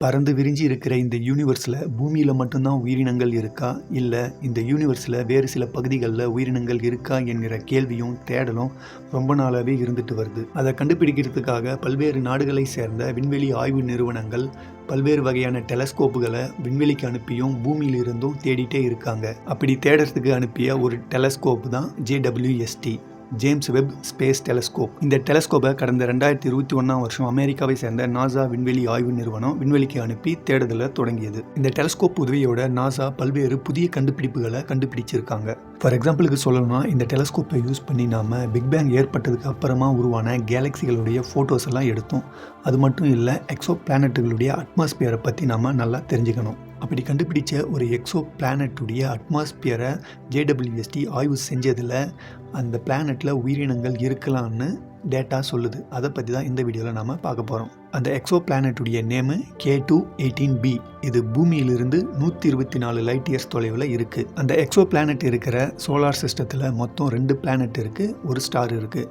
பறந்து விரிஞ்சு இருக்கிற இந்த யூனிவர்ஸில் பூமியில் மட்டும்தான் உயிரினங்கள் இருக்கா? இல்லை இந்த யூனிவர்ஸில் வேறு சில பகுதிகளில் உயிரினங்கள் இருக்கா? என்கிற கேள்வியும் தேடலும் ரொம்ப நாளாகவே இருந்துட்டு வருது. அதை கண்டுபிடிக்கிறதுக்காக பல்வேறு நாடுகளை சேர்ந்த விண்வெளி ஆய்வு நிறுவனங்கள் பல்வேறு வகையான டெலஸ்கோப்புகளை விண்வெளிக்கு அனுப்பியும் பூமியிலிருந்தும் தேடிட்டே இருக்காங்க. அப்படி தேடுறதுக்கு அனுப்பிய ஒரு டெலஸ்கோப் தான் JWST James Webb space telescope. இந்த டெலஸ்கோப்பை கடந்த ரெண்டாயிரத்தி இருபத்தி ஒன்றாம் வருஷம் அமெரிக்காவை சேர்ந்த நாசா விண்வெளி ஆய்வு நிறுவனம் விண்வெளிக்கு அனுப்பி தேடுதலை தொடங்கியது. இந்த டெலஸ்கோப் உதவியோட நாசா பல்வேறு புதிய கண்டுபிடிப்புகளை கண்டுபிடிச்சிருக்காங்க. ஃபார் எக்ஸாம்பிளுக்கு சொல்லணும்னா இந்த டெலஸ்கோப்பை யூஸ் பண்ணி நாம் பிக் பேங் ஏற்பட்டதுக்கு அப்புறமா உருவான கேலக்சிகளுடைய ஃபோட்டோஸ் எல்லாம் எடுத்தோம். அது மட்டும் இல்லை எக்ஸோ பிளானட்டுகளுடைய அட்மாஸ்பியரை பற்றி நாம் நல்லா தெரிஞ்சுக்கணும். அப்படி கண்டுபிடிச்ச ஒரு எக்ஸோ பிளானட்டுடைய அட்மாஸ்பியரை ஜேடபிள்யூஎஸ்டி ஆய்வு செஞ்சதில் அந்த பிளானட்டில் உயிரினங்கள் இருக்கலாம்னு டேட்டா சொல்லுது. அதை பற்றி தான் இந்த வீடியோவில் நாம் பார்க்க போகிறோம் அந்த எக்ஸோ பிளானட்டுடைய name K two eighteen B இது பூமியிலிருந்து நூற்றி இருபத்தி நாலு லைட் இயர்ஸ் தொலைவில் இருக்குது அந்த எக்ஸோ பிளானட் இருக்கிற சோலார் சிஸ்டத்தில் மொத்தம் ரெண்டு பிளானட் இருக்குது ஒரு ஸ்டார் இருக்குது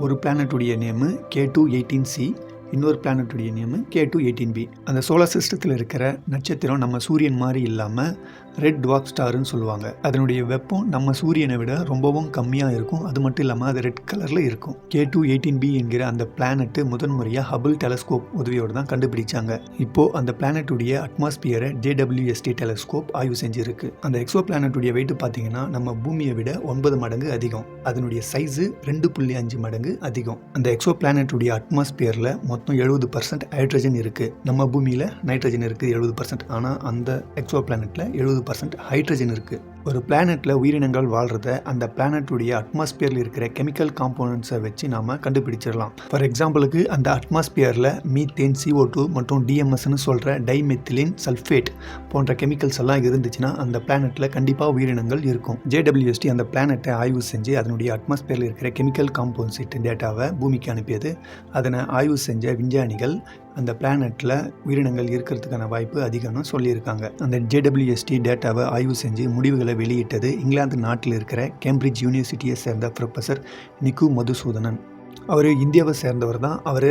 ஒரு பிளானட்டுடைய name K two eighteen C இன்னொரு பிளானட்டுடைய name K two eighteen B அந்த சோலார் சிஸ்டத்தில் இருக்கிற நட்சத்திரம் நம்ம சூரியன் மாதிரி இல்லாமல் ரெட் டுவாக் ஸ்டாருன்னு சொல்லுவாங்க. அதனுடைய வெப்பம் நம்ம சூரியனை விட ரொம்பவும் கம்மியாக இருக்கும். அது மட்டும் இல்லாமல் அது ரெட் கலரில் இருக்கும். கே டூ எயிட்டீன் பி என்கிற அந்த பிளானட்டு முதன் முறையாக ஹபிள் டெலஸ்கோப் உதவியோடு தான் கண்டுபிடிச்சாங்க. இப்போது அந்த பிளானட்டுடைய அட்மாஸ்பியரை ஜேடபிள்யூஎஸ்டி டெலஸ்கோப் ஆய்வு செஞ்சுருக்கு. அந்த எக்ஸோ பிளானட்டுடைய வெயிட் பார்த்தீங்கன்னா நம்ம பூமியை விட ஒன்பது மடங்கு அதிகம். அதனுடைய சைஸு ரெண்டு புள்ளி அஞ்சு மடங்கு அதிகம். அந்த எக்ஸோ பிளானட்டுடைய அட்மாஸ்பியரில் மொத்தம் எழுபது பர்சன்ட் ஹைட்ரஜன் இருக்குது நம்ம பூமியில் நைட்ரஜன் இருக்குது எழுபது பர்சன்ட் ஆனால் அந்த எக்ஸோ பிளானட்டில் எழுபது பர்சன்ட் ஹைட்ரஜன் இருக்குது ஒரு பிளானெட்டில் உயிரினங்கள் வாழ்கிறத அந்த பிளானட்டுடைய அட்மாஸ்பியரில் இருக்கிற கெமிக்கல் காம்போனன்ட்ஸை வச்சு நாம் கண்டுபிடிச்சிடலாம். ஃபார் எக்ஸாம்பிளுக்கு அந்த அட்மாஸ்பியரில் மீத்தேன் சிஓ டூ மற்றும் டிஎம்எஸ்னு சொல்கிற டைமெத்திலின் சல்ஃபேட் போன்ற கெமிக்கல்ஸ் எல்லாம் இருந்துச்சுன்னா அந்த பிளானெட்டில் கண்டிப்பாக உயிரினங்கள் இருக்கும். ஜேடபிள்யூஎஸ்டி அந்த பிளானெட்டை ஆய்வு செஞ்சு அதனுடைய அட்மாஸ்பியரில் இருக்கிற கெமிக்கல் காம்போசிட் டேட்டாவை பூமிக்கு அனுப்பியது. அதனை ஆய்வு செஞ்ச விஞ்ஞானிகள் அந்த பிளானட்டில் உயிரினங்கள் இருக்கிறதுக்கான வாய்ப்பு அதிகம்னு சொல்லியிருக்காங்க. அந்த ஜேடபிள்யூஎஸ்டி டேட்டாவை ஆய்வு செஞ்சு முடிவுகளை வெளியிட்டது இங்கிலாந்து நாட்டில் இருக்கிற கேம்பிரிட்ஜ் யூனிவர்சிட்டியை சேர்ந்த ப்ரொஃபஸர் நிக்கு மதுசூதனன். அவர் இந்தியாவை சேர்ந்தவர் தான். அவர்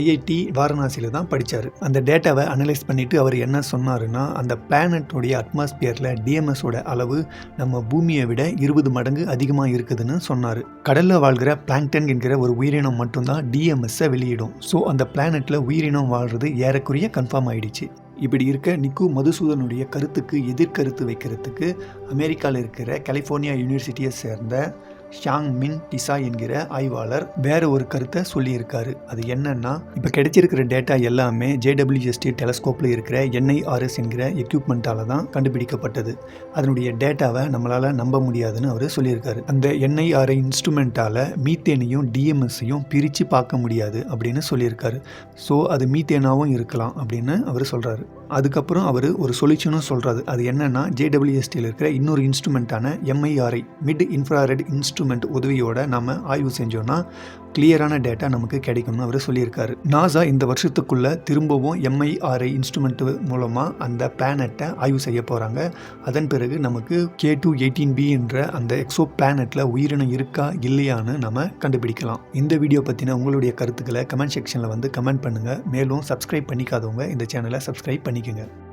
ஐஐடி வாரணாசியில் தான் படித்தார் அந்த டேட்டாவை அனலைஸ் பண்ணிவிட்டு அவர் என்ன சொன்னாருன்னா அந்த பிளானட்டோடைய அட்மாஸ்பியரில் டிஎம்எஸோட அளவு நம்ம பூமியை விட இருபது மடங்கு அதிகமாக இருக்குதுன்னு சொன்னார். கடலில் வாழ்கிற பிளாங்டன் என்கிற ஒரு உயிரினம் மட்டும்தான் டிஎம்எஸ்ஸை வெளியிடும். ஸோ அந்த பிளானட்டில் உயிரினம் வாழ்கிறது ஏறக்குறைய கன்ஃபார்ம் ஆகிடுச்சு இப்படி இருக்க நிக்கு மதுசூதனுடைய கருத்துக்கு எதிர்கருத்து வைக்கிறதுக்கு அமெரிக்காவில் இருக்கிற கலிஃபோர்னியா யூனிவர்சிட்டியை சேர்ந்த ஷாங் மின் டிசா என்கிற ஆய்வாளர் வேற ஒரு கருத்தை சொல்லியிருக்காரு. அது என்னன்னா இப்போ கிடைச்சிருக்கிற டேட்டா எல்லாமே ஜேடபிள்யூஎஸ்டி டெலஸ்கோப்பில் இருக்கிற என்ஐஆர்எஸ் என்கிற எக்யூப்மெண்ட்டால் தான் கண்டுபிடிக்கப்பட்டது. அதனுடைய டேட்டாவை நம்மளால் நம்ப முடியாதுன்னு அவர் சொல்லியிருக்காரு. அந்த என்ஐஆர்ஐ இன்ஸ்ட்ருமெண்ட்டால் மீத்தேனையும் டிஎம்எஸ்ஸையும் பிரித்து பார்க்க முடியாது அப்படின்னு சொல்லியிருக்காரு. ஸோ அது மீத்தேனாவும் இருக்கலாம் அப்படின்னு அவர் சொல்கிறாரு அதுக்கப்புறம் அவர் ஒரு சொல்யூஷனும் சொல்கிறாரு அது என்னென்னா ஜேடபிள்யூஎஸ்டியில் இருக்கிற இன்னொரு இன்ஸ்ட்ருமெண்ட்டான எம்ஐஆர்ஐ மிட் இன்ஃப்ராரெட் இன்ஸ்ட்ருமெண்ட் உதவியோட நம்ம ஆய்வு செஞ்சோன்னா கிளியரான டேட்டா நமக்கு கிடைக்கும்னு அவர் சொல்லியிருக்காரு. நாசா இந்த வருஷத்துக்குள்ளே திரும்பவும் எம்ஐஆர்ஐ இன்ஸ்ட்ருமெண்ட் மூலமாக அந்த பிளானட்டை ஆய்வு செய்ய போகிறாங்க அதன் பிறகு நமக்கு கே டூ எயிட்டீன் பி என்ற அந்த எக்ஸோ பிளானட்டில் உயிரினம் இருக்கா இல்லையான்னு நம்ம கண்டுபிடிக்கலாம். இந்த வீடியோ பற்றின உங்களுடைய கருத்துக்களை கமெண்ட் செக்ஷனில் வந்து கமெண்ட் பண்ணுங்கள் மேலும் சப்ஸ்கிரைப் பண்ணிக்காதவங்க இந்த சேனலை சப்ஸ்கிரைப் yeni günü.